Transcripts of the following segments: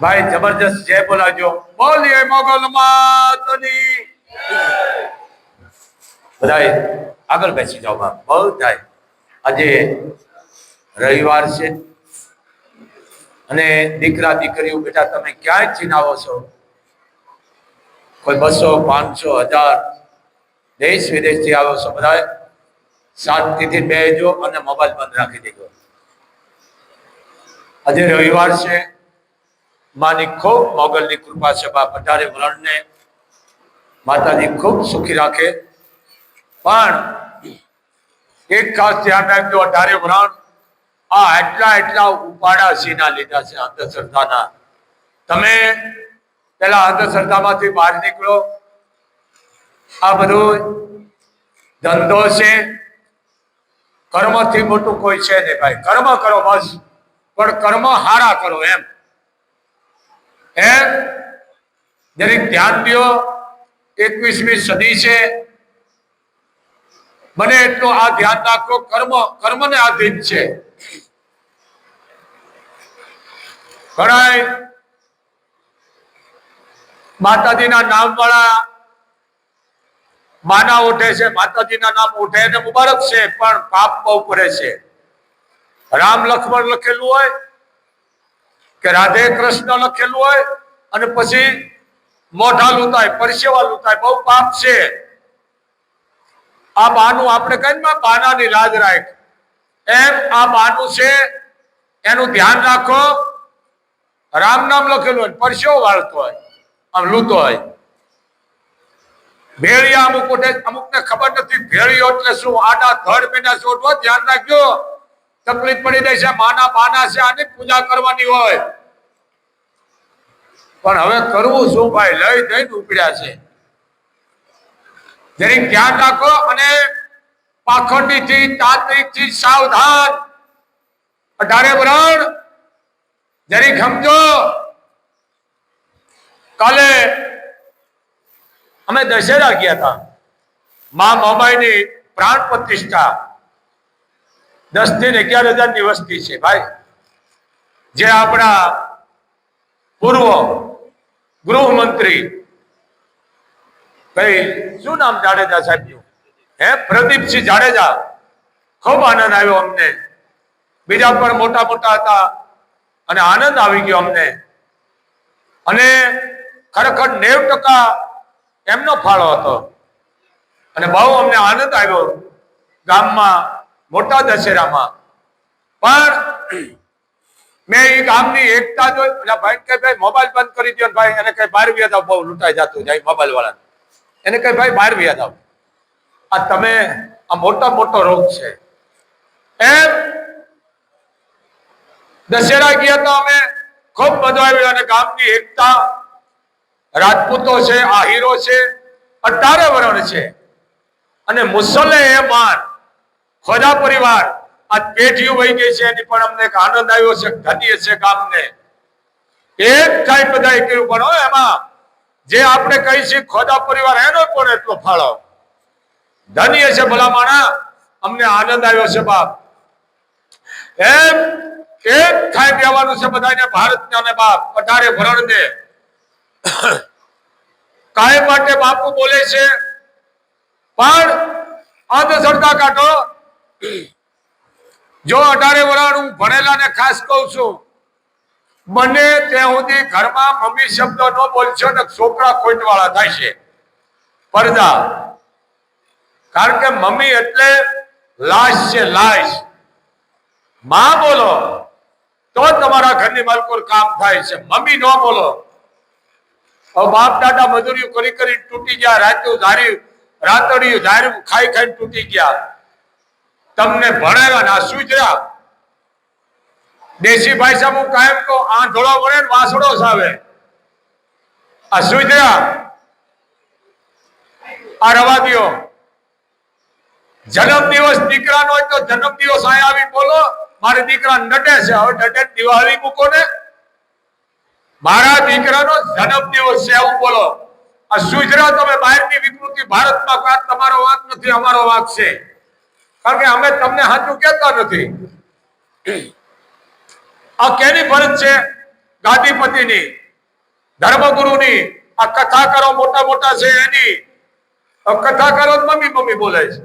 ભાઈ, જબરજસ્ત જય બોલાજો બોલીએ મોગલ માતની. બધાય, આગળ બેસી જાઓ બાપ. બધાય. આજે રવિવાર છે અને દીકરા દીકરીઓ બેટા તમે ક્યાંય ચીનાવો છો? કોઈ બસો, પાંચસો, હજાર દેશ વિદેશથી આવો છો? બધા સાત તિથિ બેજો અને મોબાઈલ બંધ રાખી દેજો. આજે રવિવાર છે. માની ખૂબ મોગલની કૃપા છે બા અઢારે વરણને માતાજી ખૂબ સુખી રાખે. પણ એક ખાસ ધ્યાન રાખજો અઢારે વરણ આ એટલા એટલા ઉપાડા સીના લીધા છે અંધશ્રદ્ધાના. તમે પેલા અંધશ્રદ્ધામાંથી બહાર નીકળો. આ બધું ધંધો છે. કર્મથી મોટું કોઈ છે નહીં ભાઈ. કર્મ કરો બસ. પણ કર્મ હારા કરો એમ. એમ દરેક ધ્યાન દો એકવીસમી સદી છે. બને એટલું આ ધ્યાન રાખો કર્મ, કર્મને આધીન છે. ઘણા માતાજીના નામ વાળા માના ઉઠે છે, માતાજીના નામ ઉઠે એને મુબારક છે, પણ પાપ બહુ કરે છે. રામ લક્ષ્મણ લખેલું હોય કે રાધે કૃષ્ણ લખેલું હોય અને પછી મોઢા લૂંટાય પરસેવા લૂંટાય બહુ પાપ છે. આ બાનું આપણે કહીએ ને બાનાની લાજ રાખ. એમ આ બાનું છે, એનું ધ્યાન રાખો. રામ નામ લખેલું હોય પરસેવો વાળતો હોય, આમ લૂતો હોય. ભેળિયા અમુક ઉઠે અમુક ને ખબર નથી, ભેળિયો એટલે શું, આડા ધડ બેના શું ધ્યાન રાખજો. તકલીફ પડી જાય માના પાના છે, આની પૂજા કરવાની હોય. પણ હવે કરવું શું ભાઈ? લઈ જઈને ઉપડ્યા છે. જરીક ધ્યાન રાખો અને પાખંડીથી, તાંત્રિકથી સાવધાન. અઢારે વરણ. જરીક સમજો કાલે અમે દશેરા ગયા હતા. મા મોબાઈની પ્રાણ પ્રતિષ્ઠા. દસથી અગિયાર હજારની વસ્તી છે, ભાઈ. જે આપણા પૂર્વ ગૃહમંત્રી ભાઈ શું નામ જાડેજા સાહેબ હે, પ્રદીપસિંહ જાડેજા. ખૂબ આનંદ આવ્યો અમને. બીજા પણ મોટા મોટા હતા અને આનંદ આવી ગયો અમને. અને ખરેખર નેવ ટકા એમનો ફાળો હતો. અને બહુ અમને આનંદ આવ્યો ગામમાં મોટા દશેરામાં. પણ મેં એ ગામની એકતા જોઈ એટલે ભાઈ કે ભાઈ, મોબાઈલ બંધ કરી દો ભાઈ. એને કઈ બહાર વ્યાજ આવ બહુ લૂંટાઈ જતું જાય મોબાઈલ વાળા એને કઈ ભાઈ બહાર વ્યાજ આવ આ તમે, આ મોટો મોટો રોગ છે. એમ દશેરા ગયા તો અમે ખૂબ મજા આવ્યો અને ગામની એકતા, રાજપૂતો છે આહીરો છે, અઢારે વરણ છે. અને મુસલે એ માન ખોજા પરિવાર, આ પેઢીઓ વહી ગઈ છે, એની પણ અમને એક આનંદ આવ્યો છે, ધન્ય છે ગામને. એક થાય બધા કર્યું, પણ એમાં જે આપણે કહી છીએ ખોજા પરિવાર એનો પણ એટલો ફાળો. ધન્ય છે ભલા માણા અમને આનંદ આવ્યો છે બાપ. એમ એક થાય કહેવાનું છે બધાને, ભારતને ને બાપ અઢારે ભરણને કાયમ માટે બાપુ બોલે છે, પણ અંધશ્રદ્ધા કાઢો જો અઢારે વર્ષ હું ભણેલા ને ખાસ કહું છું, મને ત્યાં સુધી ઘરમાં મમ્મી શબ્દ ન બોલશો ને છોકરા ખોટ વાળા થાય છે પડદા. કારણ કે મમ્મી એટલે લાશ છે, લાશ. માં બોલો, તો તમારા ઘરની માલકોર કામ થાય છે. મમ્મી ન બોલો. બાપ દાદા મજૂરીઓ કરી કરી તૂટી ગયા રાત્યું ધારી, રાતડિયું ધાર્યું, ખાઈ ખાઈ તૂટી ગયા. તમને ભણાવ્યા ના સુધર્યા દેશી ભાષા હું કાયમ કહું, આંધળો વળે ને વાસડો સાવે. આ સુધર્યા આ? રવા દ્યો જન્મ દિવસ દીકરાનો હોય તો જન્મ દિવસ અહીંયા આવી બોલો. મારે દીકરા નટે છે, હવે નટે દિવાળી મૂકો ને. મારા દીકરાનો જન્મ દિવસ છે એવું બોલો. આ સુજરા તમે બહારની વિકૃતિ ભારતમાં વાત તમારો વાત નથી, અમારો વાત છે. કારણ કે અમે તમને સાચું કહેતા નથી. આ કેની ફરજ છે? ગાદીપતિની ધર્મગુરુની. આ કથાકારો મોટા મોટા છે એની. કથા જ મમ્મી મમ્મી બોલે છે.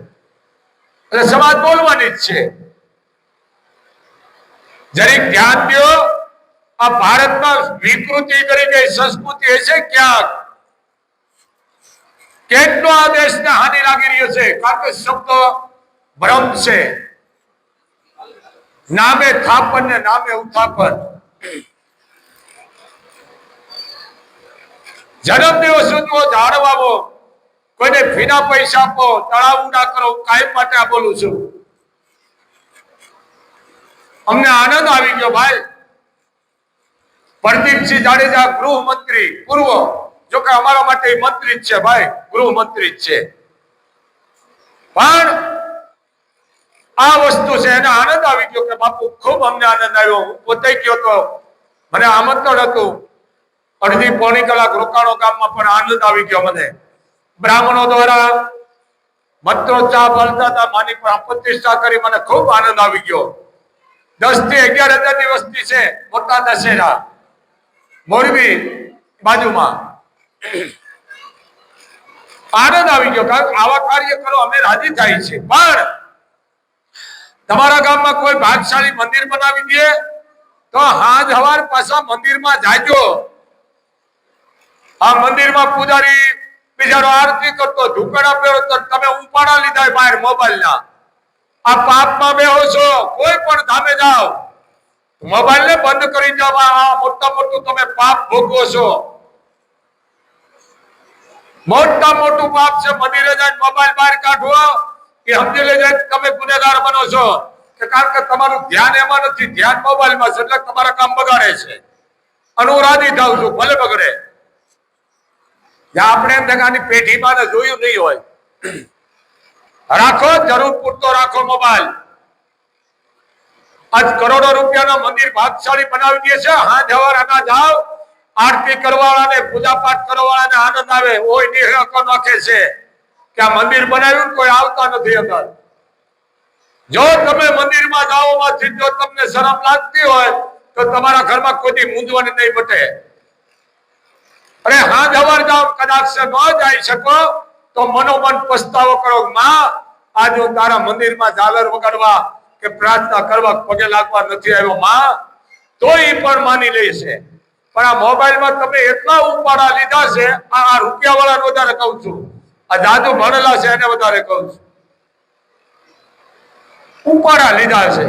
એટલે સમાજ બોલવાની જ છે. જરીક ધ્યાન દો, આ ભારતમાં વિકૃતિ કરી ગઈ સંસ્કૃતિ હશે ક્યાંક? કેટલો આ દેશને હાનિ લાગી રહ્યો છે? કારણ કે શબ્દ ભ્રમ છે. નામે થાપન ને નામે ઉથાપન જન્મ દિવસ ઝાડ કોઈને ફીના પૈસા આપો, તળાવ ઊંડા કરો કાયમ માટે આ બોલું છું. અમને આનંદ આવી ગયો ભાઈ. પ્રદીપસિંહ જાડેજા ગૃહમંત્રી, પૂર્વ. જો કે અમારા માટે મંત્રી જ છે ભાઈ, ગૃહમંત્રી જ છે. પણ આ વસ્તુ છે, એને આનંદ આવી ગયો કે બાપુ, ખૂબ અમને આનંદ આવ્યો. હું પોતે ગયો તો મને આમંત્રણ હતું. અડધી પોણી કલાક રોકાણો ગામમાં પણ આનંદ આવી ગયો મને. બ્રાહ્મણો દ્વારા મંત્રોચ્ચાર બોલતા હતા, માની પર પ્રતિષ્ઠા કરી મને ખૂબ આનંદ આવી ગયો. દસથી અગિયાર હજારની વસ્તી છે, મોટા દશેરા. મોરબી બાજુમાં. આનંદ આવી ગયો કારણ કે આવા કાર્ય કરો, અમે રાજી થાય છે પણ તમારા ગામમાં કોઈ ભાગશાળી મંદિર બનાવી દે, તો હાજ હવાર પાછા મંદિરમાં જાજો. આ મંદિરમાં પૂજારી બિચારો આરતી કરતો ઢુકડા આપ્યો તો તમે ઉપાડા લીધા બહાર મોબાઈલ ના આ પાપમાં બેહો છો, કોઈ પણ ધામે જાઓ. મોબાઈલ ને બંધ કરી જાવ આ મોટા મોટું તમે પાપ ભોગવો છો. મોટા મોટું પાપ છે, મંદિરે જઈને મોબાઈલ બહાર કાઢવો એ સમજી લેજો તમે ગુનેગાર બનો છો. કારણ કે તમારું ધ્યાન એમાં નથી, ધ્યાન મોબાઈલમાં છે, એટલે તમારા કામ બગાડે છે. અને હું છું, ભલે બગડે. આપણે એમ પેઢીમાં જોયું નહીં હોય. રાખો, જરૂર પૂરતો રાખો મોબાઈલ. આજ કરોડો રૂપિયાનો મંદિર ભાગશાળી બનાવી દે છે, હા જવાર આના જાવ આરતી કરવાવાળાને પૂજા પાઠ કરવાવાળાને આનંદ આવે, ઓય નિહળકો નાખે છે. કે આ મંદિર બનાવ્યું કોઈ આવતા નથી અંદર. જો તમે મંદિરમાં જાઓ માંથી, જો તમને શરમ લાગતી હોય, તો તમારા ઘરમાં કોઈ મૂંઝવણ નહીં બટે અરે હા, જવાર જાઓ, કદાચ ન જઈ શકો, તો મનોમન પસ્તાવો કરો માં આજ હું તારા મંદિરમાં ઝાલર વગાડવા કે પ્રાર્થના કરવા પગે લાગવા નથી આવ્યો માં તો એ પણ માની લે છે. પણ આ મોબાઈલમાં તમે એટલા ઉપાડા લીધા છે, આ રૂપિયા વાળા વધારે કહું છું. આ દાદુ ભણેલા છે એને વધારે કહું છું. ઉપાડા લીધા છે.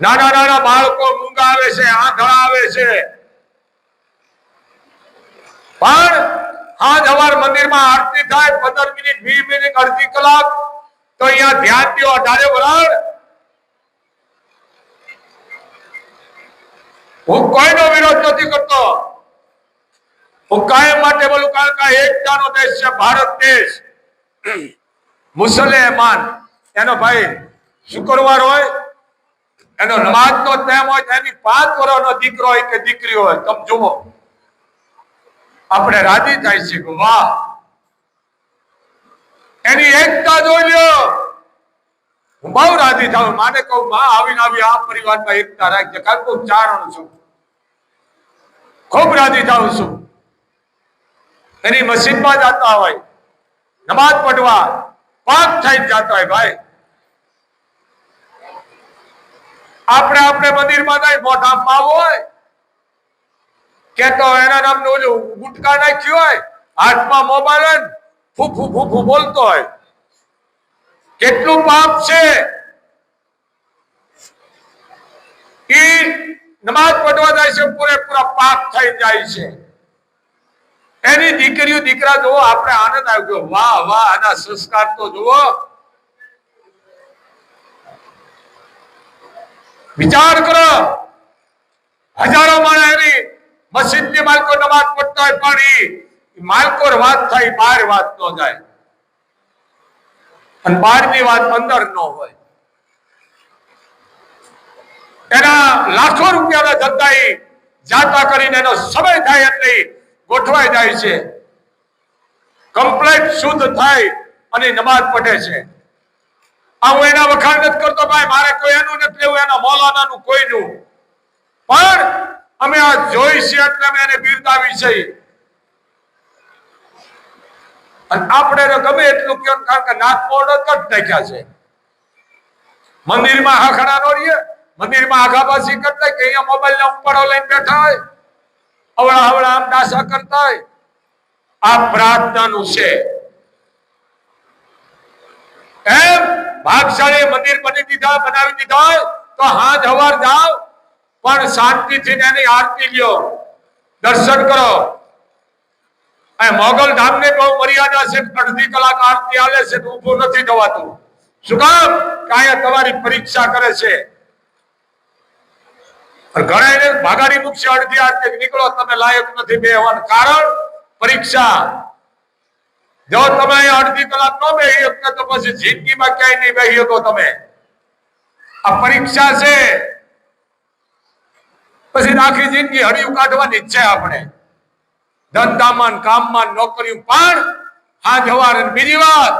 નાના નાના બાળકો મૂંગા આવે છે, આંધળા આવે છે. પણ હા જવાર મંદિરમાં આરતી થાય, પંદર મિનિટ, વીસ મિનિટ, અડધી કલાક, તો અહીંયા ધ્યાન દો અઢારે વરાળ. હું કોઈનો વિરોધ નથી કરતો. હું કાયમ માટે બોલું, કારણ કે એકતાનો દેશ છે, ભારત દેશ. મુસલેમાન, એનો ભાઈ શુક્રવાર હોય, એનો નમાજ નો ટાઈમ હોય એની પાંચ વર્ષનો દીકરો હોય કે દીકરી હોય, તમે જુઓ. આપણે રાજી થાય છે કે વાહ. એની એકતા જોઈ લ્યો. હું બહુ રાજી થાઉં, માને કહું, માં આવીને આવી, આ પરિવારમાં એકતા રાખજે, કારણ કે હું ચારણ છું. ખૂબ રાજી થાઉં છું. એની મસ્જિદમાં જતા હોય. નમાજ પઢવા પાક થઈ જતા હોય ભાઈ. આપણે આપણે મંદિરમાં જાય મોઢા પાવ હોય. કે તો એના નામનું ઓલું ગુટકા નાખ્યું હોય, હાથમાં મોબાઈલ ફૂફુ ફૂફુ બોલતો હોય. કેટલું પાપ છે. ઈ નમાજ પઢવા જાય છે, પૂરેપૂરા પાપ થઈ જાય છે. એની દીકરીઓ, દીકરા જુઓ, આપણે આનંદ આવી ગયો વાહ વાહ, આના સંસ્કાર તો જુઓ. વિચાર કરો. હજારો માણસ એની મસ્જિદની માલકો નમાજ પડતા હોય, પણ એ માલકો વાત થાય બહાર વાત ન જાય. અને બહારની વાત અંદર ન હોય. એના લાખો રૂપિયાના ધંધા જાતા કરીને એનો સમય થાય એટલે ગોઠવાઈ જાય છે. કમ્પ્લેટ શુદ્ધ થાય અને નમાજ પઢે છે. આ હું એના વખાણ નથી કરતો ભાઈ, મારે કોઈ એનું નથી લેવું એના કોઈ કોઈનું. પણ અમે આ જોઈ છે એટલે અમે એને બિરદાવી છે. આપણે ગમે એટલું કહો કારણ કે નાથ મોડ કટ નાખ્યા છે. મંદિરમાં હાખડા નો રહીએ. મંદિરમાં આઘાબાસી કરતા કે અહીંયા મોબાઈલ ના ઉપાડો લઈને બેઠા હોય અવળા અવળા આમ દાસા કરતા હોય આ પ્રાર્થનાનું છે. એમ ભાગશાળી મંદિર બની દીધા, બનાવી દીધા હોય તો હાથ હવાર જાઓ પણ શાંતિથી એની આરતી લ્યો. દર્શન કરો. મોગલ ધામની બહુ મર્યાદા છે, અડધી કલાક આરતી આલે છે ઊભું નથી થવાતું શું કામ? કાંઈ તમારી પરીક્ષા કરે છે. ઘણા એને ભાગાડી મૂકશે અડધી આરતી નીકળો, તમે લાયક નથી બેહવાનું કારણ પરીક્ષા. જો તમે અડધી કલાક ન બેહી શકતા તો પછી જિંદગીમાં ક્યાંય નહીં બેહી શકો તમે. આ પરીક્ષા છે. પછી આખી જિંદગી હળિયું કાઢવાની છે આપણે. ધંધામાં કામમાં નોકરી પણ આ જવાર બીજી વાત,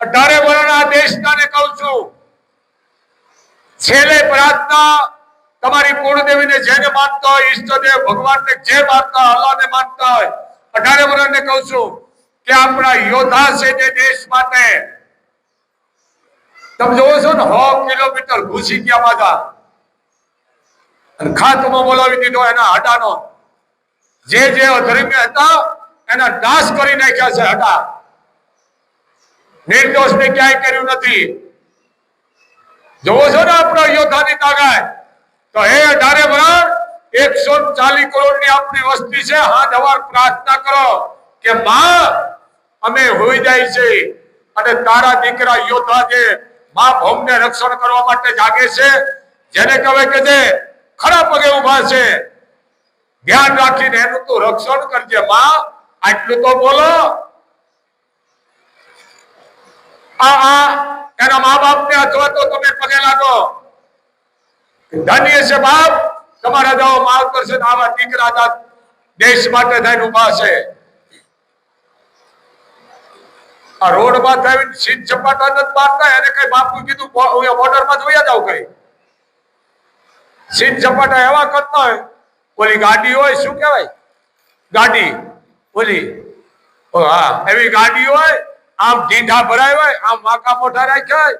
અઢારે વર્ણ આ દેશના ને કહું છું. છેલ્લે પ્રાર્થના તમારી કુળદેવીને જેને માનતા હોય, ઈષ્ટદેવ ભગવાનને જે માનતા અલ્લાહને માનતા હોય, અઢારે વર્ષને કહું છું કે આપણા યોદ્ધા છે જે દેશ માટે. તમે જોવો છો ને, સો કિલોમીટર ઘૂસી ગયા પાછા અને ખાતમાં બોલાવી દીધો એના હડાનો. જે જે અધર્મ્ય હતા, એના નાશ કરી નાખ્યા છે હડા. નિર્દોષને ક્યાંય કર્યું નથી. જોવો છો ને આપણો યોદ્ધાની તાકાત? તો હે અઢારે વર્ષ એકસો ચાલીસ કરોડની આપણી વસ્તી છે હા જવાર પ્રાર્થના કરો કે માં, અમે હોઈ જાય છે અને તારા દીકરા યોદ્ધા જે મા ભૌમને રક્ષણ કરવા માટે જાગે છે, જેને કહેવાય કે જે ખરા પગે ઊભા છે, ધ્યાન રાખીને એનું તું રક્ષણ કરજે માં, આટલું તો બોલો. આ આ, એના મા બાપને અથવા તો તમે પગે લાગો. ધન્ય છે બાપ, તમારા જેવો માર્ગદર્શન આવા દીકરા દેશ માટે થઈને ઊભા છે. આ રોડમાં થઈને સીટ ચપાટા નથી મારતા, એને કઈ બાપુ કીધું બોર્ડરમાં જોયા જાવ કઈ. સીટ ચપાટા એવા કરતા હોય, ઓલી ગાડી હોય, શું કહેવાય? ગાડી, ઓલી, હા, એવી ગાડી હોય, આમ ઢીંઢા ભરાય હોય, આમ વાંકા મોઢા રાખ્યા હોય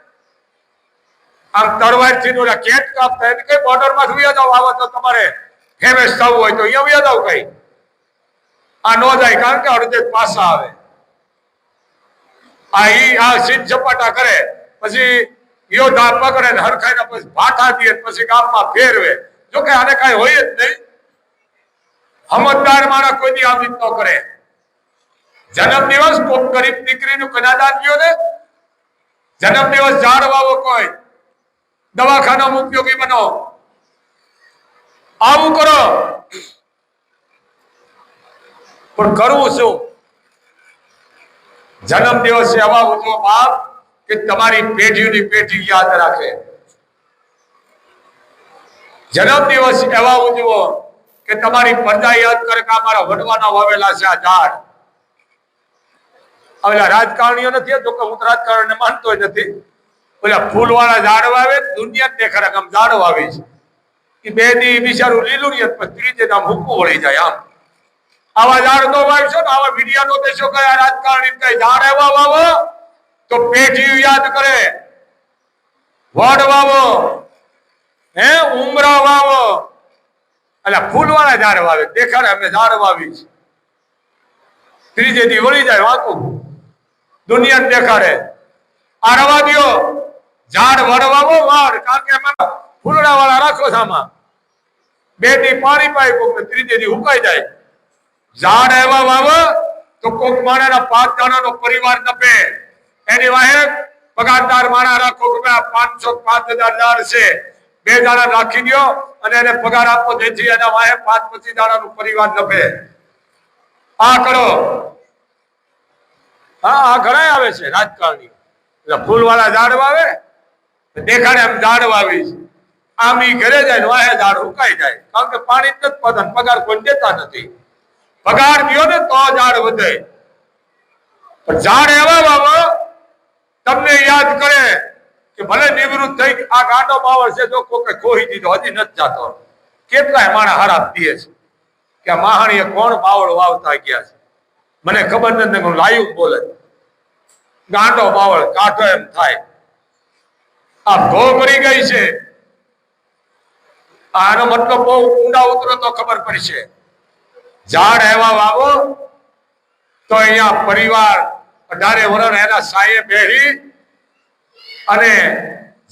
આમ તરવારથી કેટ કાપતા થાય કઈ બોર્ડરમાં જોયા જાવ આવો તો તમારે ફેમસ થવું હોય તો અહીંયા વ્યા જાવ કઈ. આ નો જાય કારણ કે અડધે પાસા આવે. આ ઈ આ સીટ ઝપાટા કરે, પછી યોદ્ધા પકડે ને પછી ભાઠા દે પછી ગામમાં ફેરવે. જો કે આને કાંઈ હોય જ નહીં. હમતદાર માણસ કોઈ દી આવી ન કરે. જન્મ દિવસ કોક ગરીબ દીકરીનું કનાદાન ગયો ને? જન્મ દિવસ ઝાડ વાવો કોઈ. દવાખાનામાં ઉપયોગી બનો. આવું કરો. પણ કરવું શું? જન્મ દિવસ એવા ઉજવો બાપ, કે તમારી પેઢીની પેઢી યાદ રાખે. જન્મ દિવસ એવા ઉજવો કે તમારી પડદા યાદ કરે કે અમારા મારા વડવાના વાવેલા છે આ ઝાડ. આવેલા રાજકારણીઓ નથી, જો કે હું તો માનતો નથી. ઓલા ફૂલવાળા ઝાડ વાવે દુનિયા દેખાડે આમ ઝાડ વાવે છે. એ બે દી બિચારું લીલું ને પછી ત્રીજે નામ હુકું વળી જાય આમ. આવા ઝાડ નો વાવશો ને, આવા મીડિયા નો દેશો કયા રાજકારણી કઈ ઝાડ એવા વાવો તો પેઢી યાદ કરે. વડ વાવો, હે, ઉમરા વાવો. એટલે ફૂલવાળા ઝાડ વાવે દેખાડે અમે ઝાડ વાવી છે. ત્રીજે દી વળી જાય વાંકું. દુનિયા દેખાડે. આ દ્યો. ઝાડ વડવાવો વાડ કારણ કે એમાં ફૂલડા વાળા રાખો આમાં. બે દી પાણી પાઈ કોક ને ત્રીજે દી ઉકાઈ જાય. ઝાડ એવા વાવો તો કોક માણેના પાંચ જણાનો પરિવાર નપે. એની વાહે પગારદાર માણા રાખો કે પાંચસો પાંચ હજાર ઝાડ છે. બે દાડા રાખી દ્યો અને એને પગાર આપો, જેથી એના વાહે પાંચ પચીસ દાડાનો પરિવાર નપે. આ કરો. હા, આ ઘણા આવે છે રાજકારણી એટલે ફૂલવાળા ઝાડ વાવે દેખાડે આમ ઝાડ વાવી આમ ઈ ઘરે જાય વાહે ઝાડ હુકાઈ જાય. કારણ કે પાણી જ નથી પગાર કોઈ દેતા નથી. પગાર દો ને તો ઝાડ વધે. ઝાડ એવા વાવો, તમને યાદ કરે કે ભલે નિવૃત્ત થઈ આ ગાંડો પાવર છે, જો કોકે ખોઈ દીધો, હજી નથી જાતો. કેટલાય માણા હારા દીએ છે કે આ માહાણીએ કોણ બાવળ વાવતા ગયા છે? મને ખબર નથી હું લાઈવ બોલે. ગાંડો બાવળ કાઢો એમ થાય. આ ભો કરી ગઈ છે. આનો મતલબ બહુ ઊંડા ઉતરો તો ખબર પડશે. ઝાડ એવા વાવો, તો અહીંયા પરિવાર અઢારે વર્ષ એના સાયે બેહી અને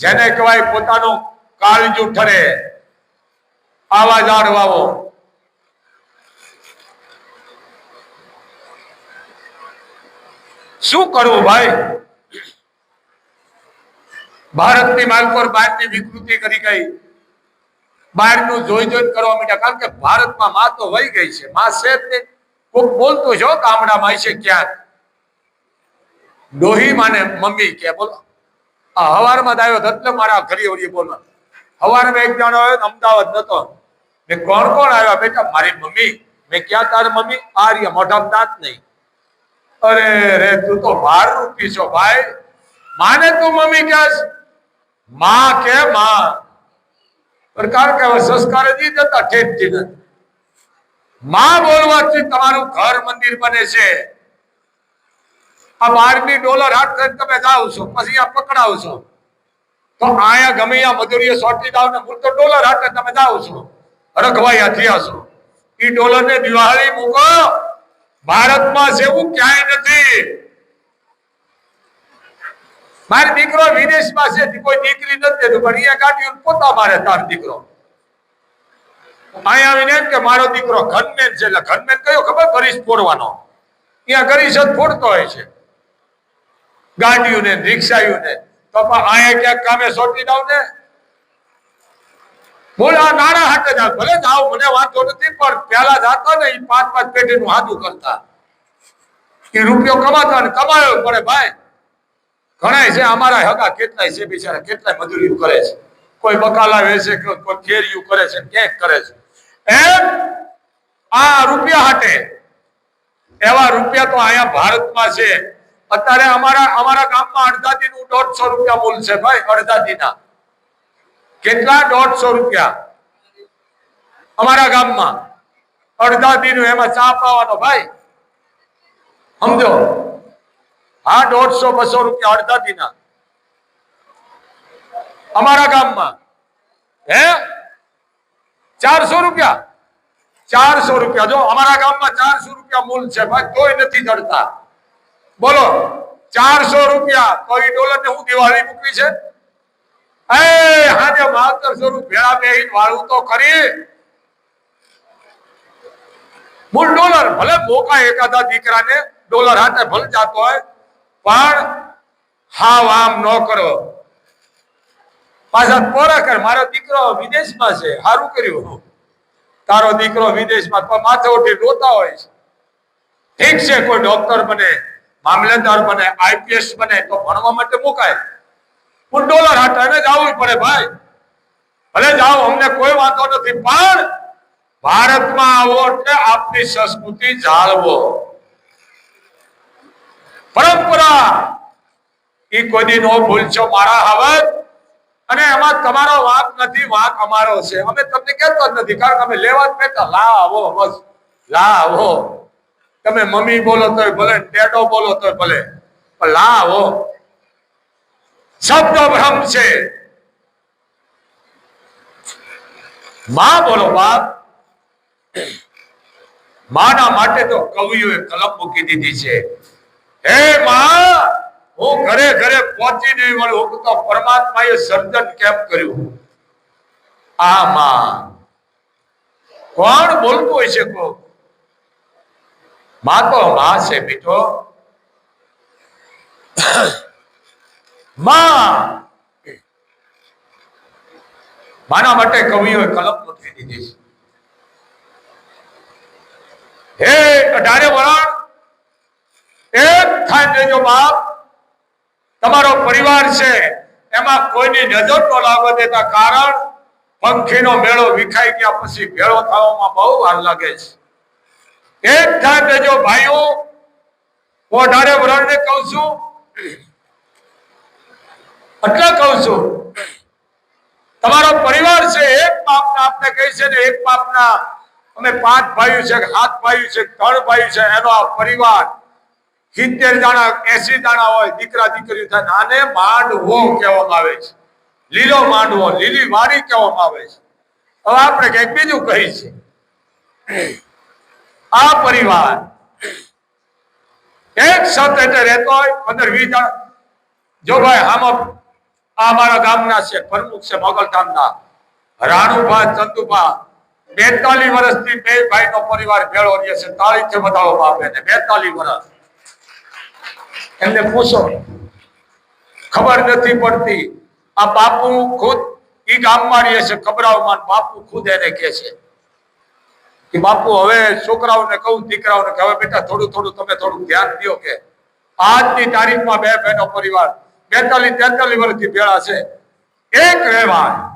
જેને કહેવાય પોતાનું કાળજું ઠરે. આવા ઝાડ વાવો. શું કરવું ભાઈ? ભારતની માલકોર બહારની વિકૃતિ કરી ગઈ. બહારનું જોઈ જોઈ કરવા માંડ્યા. કારણ કે ભારતમાં માં તો વહી ગઈ છે. માં છે તે. કોક બોલતું છો ગામડામાં છે ક્યાંક ડોહી માને મમ્મી કે, બોલો. આ હવારમાં હતો એટલે મારા ઘરે ઓળી બોલો. હવારમાં એક જણો આવ્યો અમદાવાદ નતો. મેં કોણ કોણ આવ્યા? બેટા મારી મમ્મી. મેં ક્યાં તાર મમ્મી? આ રહ્યા, મોઢામાં દાંત નહીં. અરે રે, તું તો બાર રૂપી છો ભાઈ. માને તું મમ્મી કહેશ માં કે માં? પ્રકાર કહેવાય સંસ્કાર નહીં જતા, ઠેઠથી નથી. માં બોલવાથી તમારું ઘર મંદિર બને છે. આ બારમી ડોલર હાથ કરીને તમે જાઓ છો, પછી આ પકડાવ છો. તો આયા ગમે આ મજૂરીએ સોટી દાવ ને મૂળ તો ડોલર હાથે તમે જાઓ છો. રખવાઈ થયા છો. એ ડોલર ને દિવાળી મૂકો. ભારતમાં જેવું ક્યાંય નથી. મારી દીકરો વિદેશમાં છે કોઈ દીકરી નથી દેતું પણ અહીંયા કાઢ્યું પોતા મારે તાર દીકરો. અહીંયા આવીને કે મારો દીકરો ઘનમેન છે, એટલે ઘનમેન કયો ખબર? ગરીશ ફોડવાનો. અહીંયા ગરીશ જ ફોડતો હોય છે. ગાડીઓ ને રિક્ષાયું ને તો અહીંયા ક્યાંક કામે સોટી જાવ ને? બોલા નાણા હાટે જાવ ભલે જાવ મને વાંધો નથી, પણ પેલા જાતો ને એ પાંચ પાંચ પેઢીનું હાથું કરતા. એ રૂપિયો કમાતા ને કમાયો પડે, ભાઈ. ઘણાય છે, અમારા હગા કેટલાય છે બિચારા કેટલાય મજૂરી કરે છે. કોઈ બકાલા વેચે કોઈ કેરીયું કરે છે, ક્યાંક કરે છે. એમ આ રૂપિયા હાટે, એવા રૂપિયા તો અહીંયા ભારતમાં છે. અત્યારે અમારા અમારા ગામમાં અડધાથી નું દોઢસો રૂપિયા મૂલ છે ભાઈ અડધાથી કેટલા? દોઢસો રૂપિયા. અમારા ગામમાં. અડધાથી નું એમાં ચા પાવાનો ભાઈ. સમજો? હા, દોઢસો, બસો રૂપિયા અડધા દીના. અમારા ગામમાં. હે? ચારસો રૂપિયા? ચારસો રૂપિયા. જો, અમારા ગામમાં ચારસો રૂપિયા મૂલ છે. ભાઈ કોઈ નથી જડતા. બોલો, ચારસો રૂપિયા. તો એ ડોલર ને હું દિવાળી મૂકવી છે? એ, હાજે માતરસો રૂપિયા. બેહીન વાળું તો ખરી. મૂળ ડોલર. ભલે મોકા એકાદા દીકરાને ડોલર હાથે ભલે જાતો હોય પણ હાવ આમ ન કરો. પાછા પોરા કર? મારો દીકરો વિદેશમાં છે. સારું કર્યું. તારો દીકરો વિદેશમાં તો માથે ઉઠી રોતા હોય છે. ઠીક છે, કોઈ ડોક્ટર બને, મામલતદાર બને આઈપીએસ બને, તો ભણવા માટે મુકાય. પણ ડોલર હાટાને જવું પડે ભાઈ. ભલે જાઓ અમને કોઈ વાંધો નથી, પણ ભારતમાં આવો એટલે આપની સંસ્કૃતિ જાળવો. પરંપરા એ કોઈ નો ભૂલશો મારા હવત અને એમાં તમારો વાંક નથી, વાંક અમારો છે. અમે તમને કહેતો જ નથી, કારણ કે અમે લેવા જ બેઠા લા આવો બસ. લા આવો તમે મમ્મી બોલો તોય ભલે ટેડો બોલો તોય ભલે. પણ લા આવો શબ્દ ભ્રમ છે. માં બોલો, બાપ. માના માટે તો કવિઓએ કલમ મૂકી દીધી છે. હે માં હું ઘરે ઘરે પહોંચી નહીં વળું હું તો પરમાત્માએ સર્જન કેમ કર્યું? આ માં કોણ બોલતું હોય છે કો માં તો માં છે બેટો માં. માના માટે કવિઓએ કલમ મૂકી દીધી છે. હે અઢારે વળાણ એક થાય દેજો બાપ, તમારો પરિવાર છે, એમાં કોઈની નજર ન લાગવા દેતા કારણ પંખીનો મેળો વિખાઈ ગયા પછી ભેળો થવામાં બહુ વાર લાગે છે. એક થાય દેજો ભાઈઓ, હું અઢારે વરણને કહું છું, એટલે કહું છું, તમારો પરિવાર છે, એક બાપના આપને કહે છે ને, એક બાપના અમે પાંચ ભાઈઓ છે સાત ભાઈઓ છે ત્રણ ભાઈઓ છે, એનો આ પરિવાર સિત્તેર દાણા, એસી દાણા હોય, દીકરા, દીકરી થાય, આને માંડવો કહેવામાં આવે છે. લીલો માંડવો, લીલી વાડી કહેવામાં આવે છે. હવે આપણે કંઈક બીજું કહી છે આ પરિવાર એક સાથે એટલે રહેતો હોય, પંદર, વીસ જણ. જો ભાઈ આમ, આ અમારા ગામના છે, પ્રમુખ છે મોગલધામના રાણુભા, ચંદુભા. બેતાલીસ વર્ષથી બે ભાઈ નો પરિવાર ભેળો રહે છે. તાળીથી બતાવવામાં આવે ને બેતાલીસ વર્ષ. એમને પૂછો. ખબર નથી પડતી. આ બાપુ ખુદ ઈ ગામમાં રહે છે ખબરાવમાં બાપુ ખુદ એને કે છે. કે બાપુ, હવે છોકરાઓને કહું, દીકરાઓને કે હવે બેટા, થોડું થોડું, તમે થોડું ધ્યાન દો કે આજની તારીખમાં બે બહેનો પરિવાર, બેતાલીસ, તેતાલીસ વર્ષથી ભેળા છે. એક રહેવા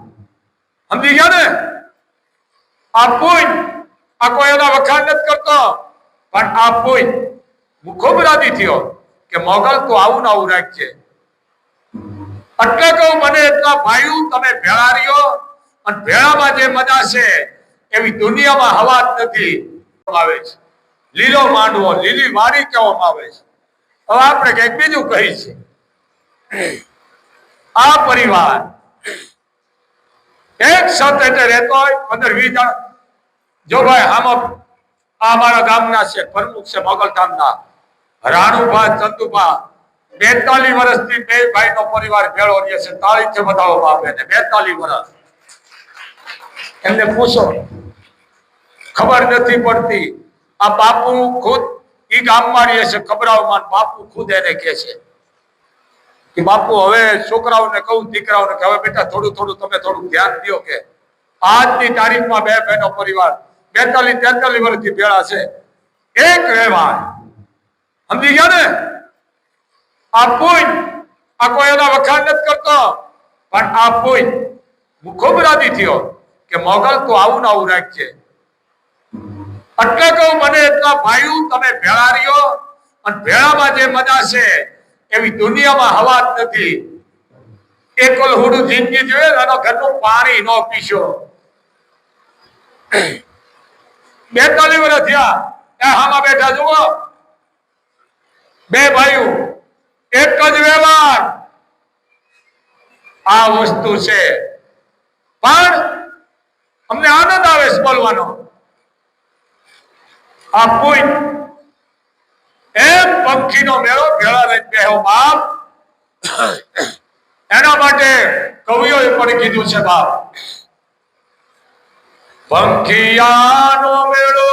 સમજી ગયા ને? આ પૂન આ કોઈ એના વખાણ નથી કરતો. પણ આ પૂન હું ખૂબ રાજી થયો. કે મોગલ તું આવું ને આવું રાખજે. એટલે કહું મને એટલા ભાઈઓ તમે ભેળા રહ્યો અને ભેળામાં જે મજા છે, એવી દુનિયામાં હવા જ નથી. આવે છે. લીલો માંડવો, લીલી વાડી કહેવામાં આવે છે. હવે આપણે કંઈક બીજું કહી છે. આ પરિવાર એક સાથે એટલે રહેતો હોય, પંદર વીસ જણ. જો ભાઈ, આમ આ અમારા ગામના છે, પ્રમુખ છે મોગલધામના રાણુભા ચંદુભા, બેતાલીસ વર્ષથી બે ભાઈ નો પરિવાર ભેળો રહે છે, તાળીથી બતાવવામાં આવે ને બેતાલીસ વર્ષ. એમને પૂછો, ખબર નથી પડતી, આ બાપુ ખુદ ઈ ગામમાં રહીએ છે, ખબરાવમાં, બાપુ ખુદ એને કે છે. કે બાપુ, હવે છોકરાઓને કહું, દીકરાઓને કે હવે બેટા, થોડું થોડું, તમે થોડું ધ્યાન દો કે આજની તારીખમાં બે બહેનો પરિવાર બેતાલીસ, તેતાલીસ વર્ષથી ભેળા છે. એક રહેવા સમજી ગયા ને? આ પુન આ કોઈ એના વખાણ નથી કરતો. પણ આ પુન હું ખૂબ રાજી થયો કે મોગલ તું આવું ને આવું રાખજે. એટલે કહું મને એટલા ભાઈઓ, તમે ભેળા રહ્યો અને ભેળામાં જે મજા છે, એવી દુનિયામાં હવા જ નથી. એકલ હુડું જિંદગી જોઈએ એનો ઘરનું પાણી ન પીશો. બેતાલીસ વર્ષ થયા. એ હામાં બેઠા જુઓ. બે ભાઈઓ, એક જ વ્યવહાર. આ વસ્તુ છે. પણ અમને આનંદ આવે છે બોલવાનો. આ કોઈ એમ પંખીનો મેળો ભેળા રહી બેહો બાપ. એના માટે કવિઓએ પણ કીધું છે બાપ. પંખિયાનો મેળો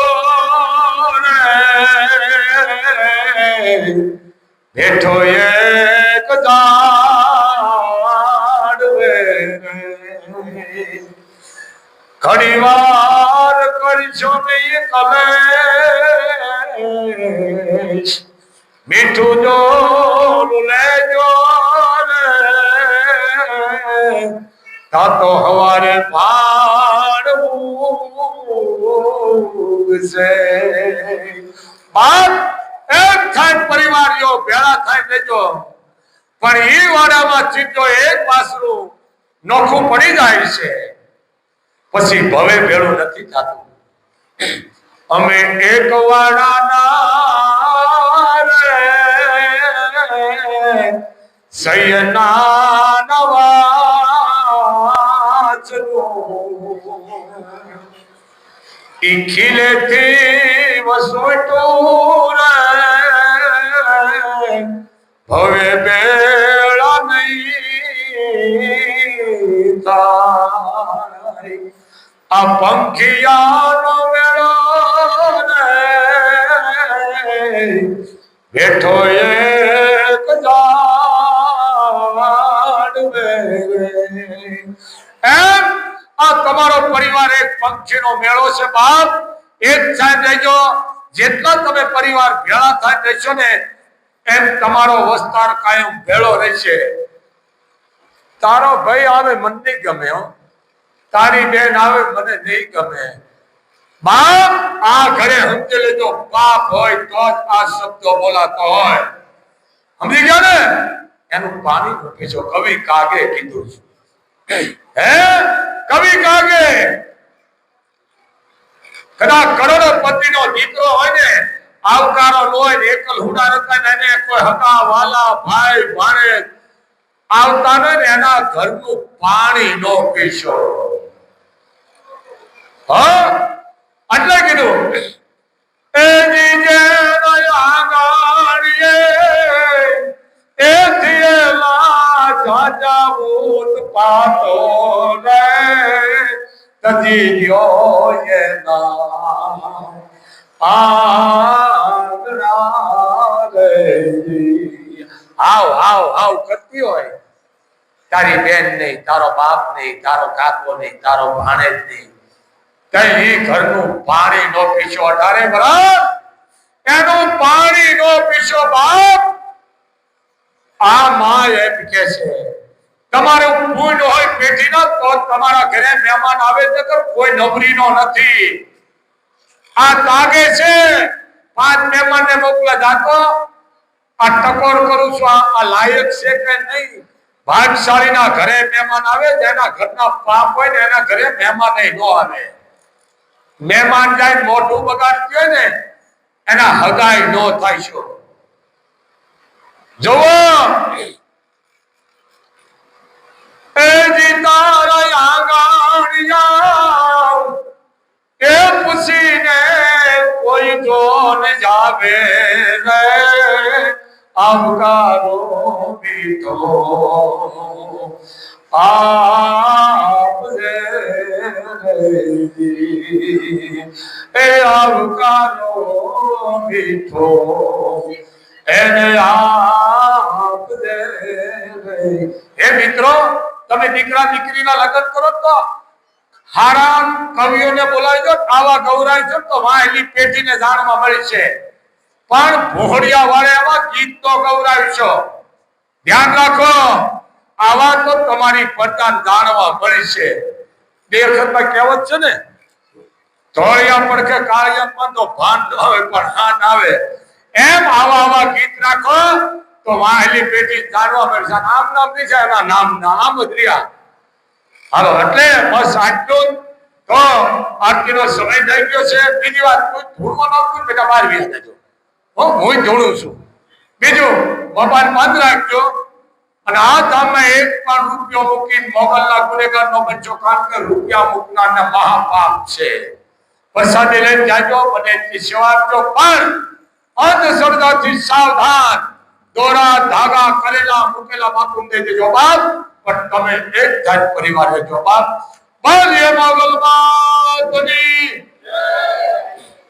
બેઠો એક ઘણી વાર કરશો નહીં તમે મીઠું જો લેજો રે તો હવારે ભાડવું છે. બાપ એક થાય પરિવારીઓ, ભેળા થાય લેજો. પણ એ વાડામાં ચીજો એક પાસરું નોખું પડી જાય છે. પછી ભવે ભેળું નથી થતું. અમે એક વાડાના રે સૈયના નવાજનું. ઈ ખીલેથી વસોટું રે હવે બેળા નહીં થાય. આ પંખિયાનો મેળો બેઠો એક ઝાડવે એમ આ તમારો પરિવાર એક પંખીનો મેળો છે બાપ. એક સાહેબ રહેજો, જેટલા તમે પરિવાર ભેળા થાય રહેશો ને, એમ તમારો વસ્તાર કાયમ ભેળો રહેશે. તારો ભાઈ આવે મને નહીં ગમે તારી બેન આવે મને નહીં ગમે. બાપ, આ ઘરે સમજી લેજો, બાપ હોય તો જ આ શબ્દો બોલાતો હોય. સમજી ગયો ને? એનું પાણી મૂકીશો કવિ કાગે કીધું છે. હે? કવિ કાગે? કદાચ કરોડપતિ નો દીકરો હોય ને, આવકારો હોય ને, એકલ હુડા રતા ને, એને કોઈ હકા વાલા, ભાઈ ભારે આવતા ને એના ઘરનું પાણી નો પીશો. હા? એટલે કીધું, એ જીજે આગાડીએ એ થયેલા જાજા ભૂત પાતો રે. એના આવ હાવ હાવ કરતી હોય તારી બેન નહીં તારો બાપ નહીં તારો કાકો નહીં તારો ભાણેજ નહીં કઈ ઘરનું પાણી નો પીછો અઢારે બરાબર એનું પાણી નો પીછો બાપ આ માં એમ કે છે તમારે પૂન હોય પેઢી નો તો તમારા ઘરે મહેમાન આવે છે કોઈ નવરી નો નથી. આ તાગે છે. પાંચ મહેમાન ને મોકલા જાતો. આ ટકોર કરું છું. આ લાયક છે કે નહીં? ભાગશાળી ના ઘરે મહેમાન આવે જેના ઘરના પાપ હોય ને એના ઘરે મહેમાન નો આવે. મહેમાન જાય મોટું બગાડ હોય ને, એના હગાઈ નો થાય છો જોવો એ જી તારા આંગણિયા. એ પૂછીને કોઈ જો ન જાવે રે. આવકારો બીતો. આપજે રે એ આવકારો મીઠો એને આપજે રે હે મિત્રો તમે દીકરા દીકરીના લગ્ન કરો તો હારામ કવિઓને બોલાવી દો આવા ગૌરાય છે તો વાહેલી પેઢીને જાણવા મળી છે. પણ ભોળિયા વાળે આવા ગીત તો ગૌરાવશો ધ્યાન રાખો, આવા તો તમારી પડતા જાણવા મળી છે. બે વખતમાં કહેવત છે ને, ધોળિયા પડખે કાળિયા પણ તો ભાન ન આવે પણ હાન આવે. એમ આવા આવા ગીત રાખો તો વાહેલી પેઢી જાણવા પડશે નામ નામ નહીં છે એના નામ નામ જ રહ્યા. હાલો, એટલે બસ આટલું તો આરતીનો સમય થઈ ગયો છે. બીજી વાત, કોઈ ધૂળમાં નાખતું બેટા બહાર વ્યા દેજો. હું હું ધૂળું છું. બીજું મોબાઈલ બંધ રાખજો. અને આ ધામમાં એક પણ રૂપિયો મૂકીને મોગલના ગુનેગારનો બચ્ચો કારણ કે રૂપિયા મૂકનારને મહાપાપ છે. પ્રસાદી લઈને જાજો અને સેવા આપજો. પણ અંધશ્રદ્ધાથી સાવધાન. દોરા, ધાગા, કરેલા, મૂકેલા માથું દે દેજો બાપ. પણ તમે એક જાત પરિવાર રહેજો બાપ. બોલીએ મોગલ માતની જય